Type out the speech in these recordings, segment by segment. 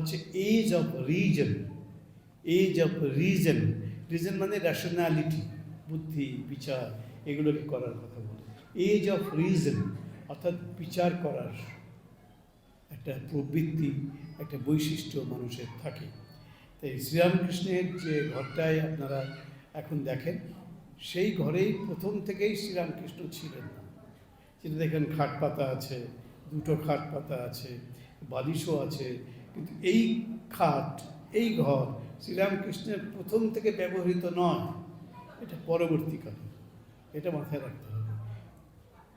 হচ্ছে age of reason age of reason reason মানে rationality বুদ্ধি, বিচার, এগুলোকে করার কথা বলে। এজ অফ রিজন অর্থাৎ বিচার করার একটা প্রবৃত্তি, একটা বৈশিষ্ট্য মানুষের থাকে। তাই শ্রীরামকৃষ্ণের যে ঘরটায় আপনারা এখন দেখেন, সেই ঘরেই প্রথম থেকেই শ্রীরামকৃষ্ণ ছিলেন। যেটা দেখেন খাট পাতা আছে, দুটো খাট পাতা আছে, বালিশও আছে কিন্তু এই খাট, এই ঘর শ্রীরামকৃষ্ণের প্রথম থেকে ব্যবহৃত নয়, এটা পরবর্তীকালে। এটা মাথায় রাখতে হবে।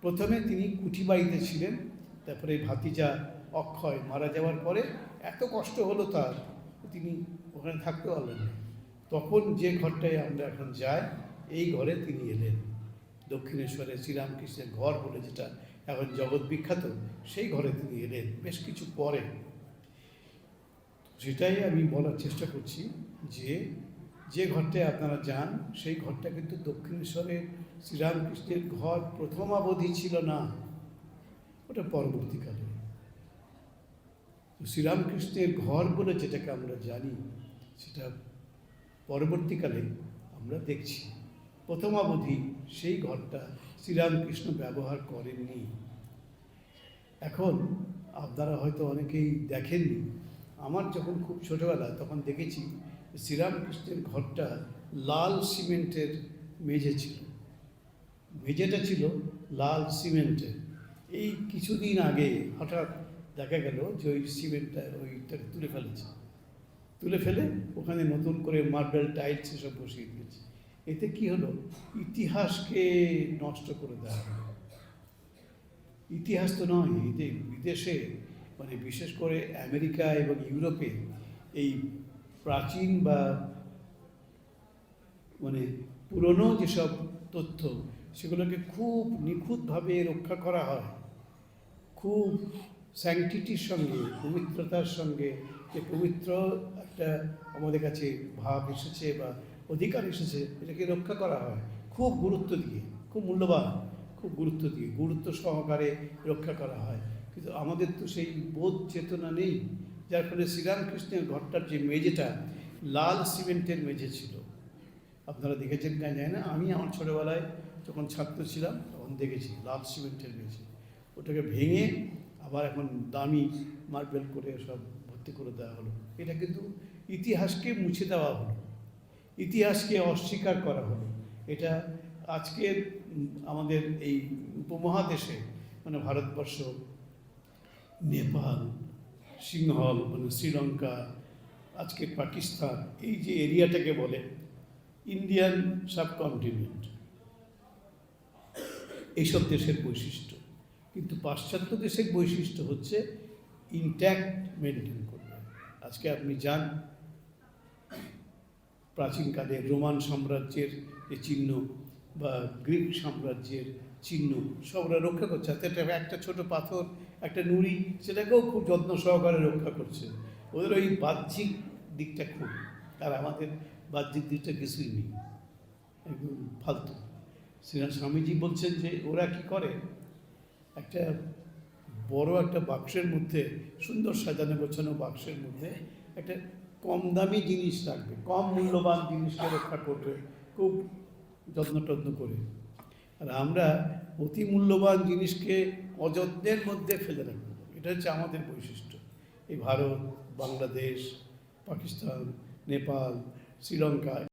প্রথমে তিনি কুঠিবাড়িতে ছিলেন, তারপরে ভাতিজা অক্ষয় মারা যাওয়ার পরে এত কষ্ট হলো তার, তিনি ওখানে থাকতে পারলেন না। তখন যে ঘরটায় আমরা এখন যাই, এই ঘরে তিনি এলেন। দক্ষিণেশ্বরে শ্রীরামকৃষ্ণের ঘর বলে যেটা এখন জগৎ বিখ্যাত, সেই ঘরে তিনি এলেন। বেশ কিছু পরে সেটাই আমি বলার চেষ্টা করছি যে যে ঘরটায় আপনারা যান, সেই ঘরটা কিন্তু দক্ষিণেশ্বরে শ্রীরামকৃষ্ণের ঘর প্রথমাবধি ছিল না। ওটা পরবর্তীকালে। শ্রীরামকৃষ্ণের ঘর বলে যেটাকে আমরা জানি, সেটা পরবর্তীকালে আমরা দেখছি। প্রথমাবধি সেই ঘরটা শ্রীরামকৃষ্ণ ব্যবহার করেননি। এখন আপনারা হয়তো অনেকেই দেখেননি আমার যখন খুব ছোটোবেলা তখন দেখেছি শ্রীরামকৃষ্ণের ঘরটা লাল সিমেন্টের মেঝে ছিল। মেঝেটা ছিল লাল সিমেন্টের। এই কিছুদিন আগে হঠাৎ দেখা গেল যে ওই সিমেন্টটা ওইটাকে তুলে ফেলেছে। তুলে ফেলে ওখানে নতুন করে মার্বেল টাইলস এসব বসিয়ে দিয়েছে। এতে কি হলো? ইতিহাসকে নষ্ট করে দেওয়া ইতিহাস তো নয়, এতে বিদেশে মানে বিশেষ করে আমেরিকা এবং ইউরোপে এই প্রাচীন বা মানে পুরনো যেসব তথ্য, সেগুলোকে খুব নিখুঁতভাবে রক্ষা করা হয়। খুব স্যাংটিটির সঙ্গে, পবিত্রতার সঙ্গে, যে পবিত্র একটা আমাদের কাছে ভাব এসেছে বা অধিকার এসেছে, এটাকে রক্ষা করা হয়। খুব গুরুত্ব দিয়ে, খুব মূল্যবান। খুব গুরুত্ব দিয়ে, গুরুত্ব সহকারে রক্ষা করা হয়। কিন্তু আমাদের তো সেই বোধ চেতনা নেই, যার ফলে শ্রীরামকৃষ্ণের ঘরটার যে মেঝেটা, লাল সিমেন্টের মেঝে ছিল। আপনারা দেখেছেন কেন যায় না, আমি আমার ছোটোবেলায় যখন ছাত্র ছিলাম, তখন দেখেছি লাল সিমেন্টের মেঝে। ওটাকে ভেঙে আবার এখন দামি মার্বেল করে সব ভর্তি করে দেওয়া হলো। এটা কিন্তু ইতিহাসকে মুছে দেওয়া হলো। ইতিহাসকে অস্বীকার করা হলো। এটা আজকের আমাদের এই উপমহাদেশে মানে ভারতবর্ষ, নেপাল, সিংহল মানে শ্রীলঙ্কা আজকের পাকিস্তান, এই যে এরিয়াটাকে বলে ইন্ডিয়ান সাবকন্টিনেন্ট, এইসব দেশের বৈশিষ্ট্য। কিন্তু পাশ্চাত্য দেশের বৈশিষ্ট্য হচ্ছে ইনট্যাক্ট মেনটেন করবে। আজকে আপনি যান, প্রাচীনকালে রোমান সাম্রাজ্যের যে চিহ্ন বা গ্রিক সাম্রাজ্যের চিহ্ন সব ওরা রক্ষা করছে। হাতে একটা ছোট পাথর, একটা নুড়ি, সেটাকেও খুব যত্ন সহকারে রক্ষা করছে। ওদের ওই বাহ্যিক দিকটা খুব, আর আমাদের বাহ্যিক দিকটা কিছুই নেই। একদম ফালতু। শ্রীরাম স্বামীজি বলছেন যে, ওরা কি করে? একটা বড় একটা বাক্সের মধ্যে, সুন্দর সাজানো গোছানো বাক্সের মধ্যে একটা কম দামি জিনিস রাখবে, কম মূল্যবান জিনিসকে রক্ষা করবে। খুব যত্ন টত্ন করে। আর আমরা অতি মূল্যবান জিনিসকে অযত্নের মধ্যে ফেলে রাখব। এটা হচ্ছে আমাদের বৈশিষ্ট্য। এই ভারত, বাংলাদেশ, পাকিস্তান, নেপাল, শ্রীলঙ্কা